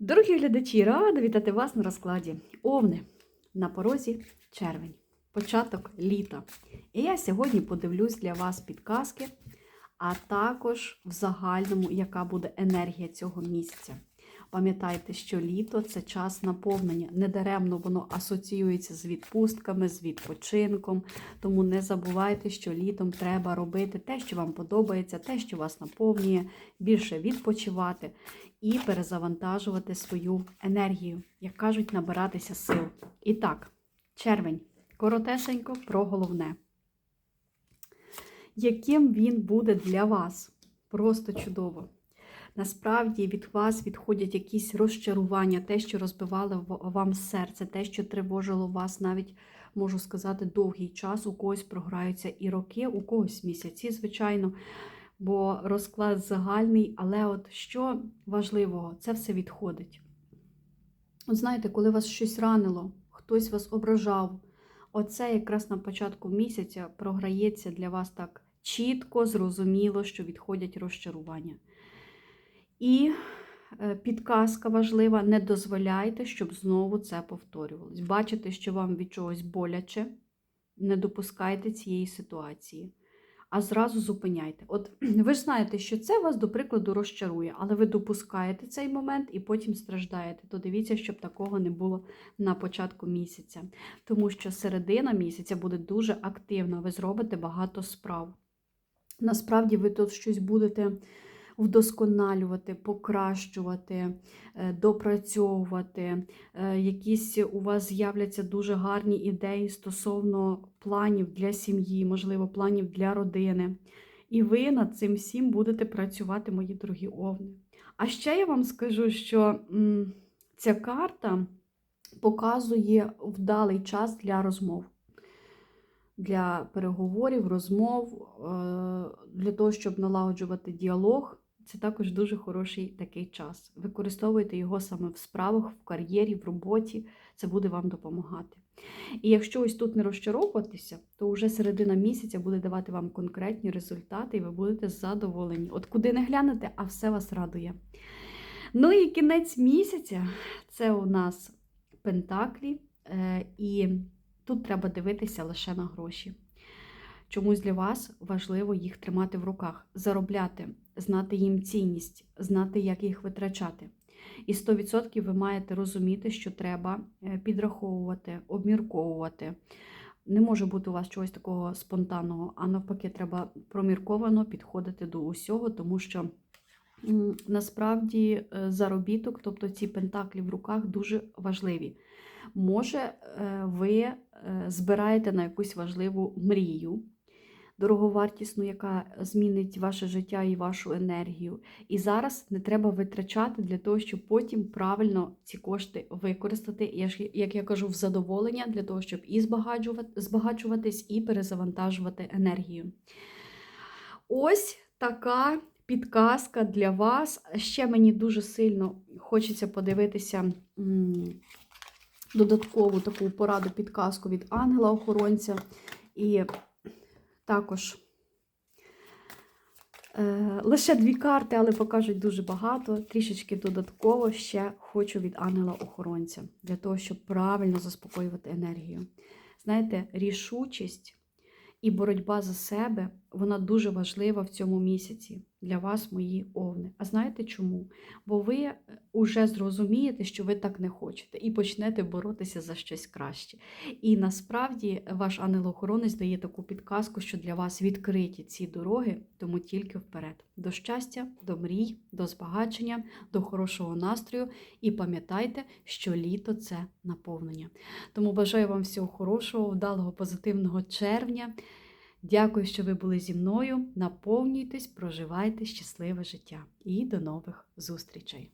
Дорогі глядачі, рада вітати вас на розкладі. Овни на порозі червень, початок літа. І я сьогодні подивлюсь для вас підказки, а також в загальному, яка буде енергія цього місяця. Пам'ятайте, що літо це час наповнення. Недаремно воно асоціюється з відпустками, з відпочинком. Тому не забувайте, що літом треба робити те, що вам подобається, те, що вас наповнює, більше відпочивати і перезавантажувати свою енергію, як кажуть, набиратися сил. І так, червень. Коротесенько про головне. Яким він буде для вас? Просто чудово. Насправді від вас відходять якісь розчарування, те, що розбивало вам серце, те, що тривожило вас, навіть можу сказати, довгий час. У когось програються і роки, у когось місяці, звичайно, бо розклад загальний. Але от що важливого, це все відходить. От знаєте, коли вас щось ранило, хтось вас ображав, оце якраз на початку місяця програється для вас так чітко, зрозуміло, що відходять розчарування. І підказка важлива: не дозволяйте, щоб знову це повторювалось. Бачите, що вам від чогось боляче, не допускайте цієї ситуації, а зразу зупиняйте. От ви ж знаєте, що це вас, до прикладу, розчарує, але ви допускаєте цей момент і потім страждаєте. То дивіться, щоб такого не було на початку місяця. Тому що середина місяця буде дуже активна, ви зробите багато справ. Насправді, ви тут щось будете вдосконалювати, покращувати, допрацьовувати. Якісь у вас з'являться дуже гарні ідеї стосовно планів для сім'ї, можливо, планів для родини. І ви над цим всім будете працювати, мої дорогі овни. А ще я вам скажу, що ця карта показує вдалий час для розмов. Для переговорів, розмов, для того, щоб налагоджувати діалог, це також дуже хороший такий час. Використовуйте його саме в справах, в кар'єрі, в роботі, це буде вам допомагати. І якщо ось тут не розчаровуватися, то вже середина місяця буде давати вам конкретні результати, і ви будете задоволені. От куди не глянете, а все вас радує. Ну і кінець місяця це у нас Пентаклі, і тут треба дивитися лише на гроші. Чомусь для вас важливо їх тримати в руках, заробляти, знати їм цінність, знати, як їх витрачати. І 100% ви маєте розуміти, що треба підраховувати, обмірковувати. Не може бути у вас чогось такого спонтанного, а навпаки, треба промірковано підходити до усього, тому що насправді заробіток, тобто ці пентаклі в руках, дуже важливі. Може, ви збираєте на якусь важливу мрію дороговартісну, яка змінить ваше життя і вашу енергію. І зараз не треба витрачати для того, щоб потім правильно ці кошти використати, як я кажу, в задоволення для того, щоб і збагачуватись, і перезавантажувати енергію. Ось така підказка для вас. Ще мені дуже сильно хочеться подивитися. Додаткову таку пораду підказку від ангела-охоронця. І також е, лише дві карти, але покажуть дуже багато. Трішечки додатково ще хочу від ангела-охоронця, для того, щоб правильно заспокоювати енергію. Знаєте, рішучість і боротьба за себе, вона дуже важлива в цьому місяці для вас, мої овни. А знаєте чому? Бо ви вже зрозумієте, що ви так не хочете, і почнете боротися за щось краще. І насправді ваш ангел-охоронець дає таку підказку, що для вас відкриті ці дороги, тому тільки вперед. До щастя, до мрій, до збагачення, до хорошого настрою. І пам'ятайте, що літо це наповнення. Тому бажаю вам всього хорошого, вдалого, позитивного червня. Дякую, що ви були зі мною. Наповнюйтесь, проживайте щасливе життя і до нових зустрічей!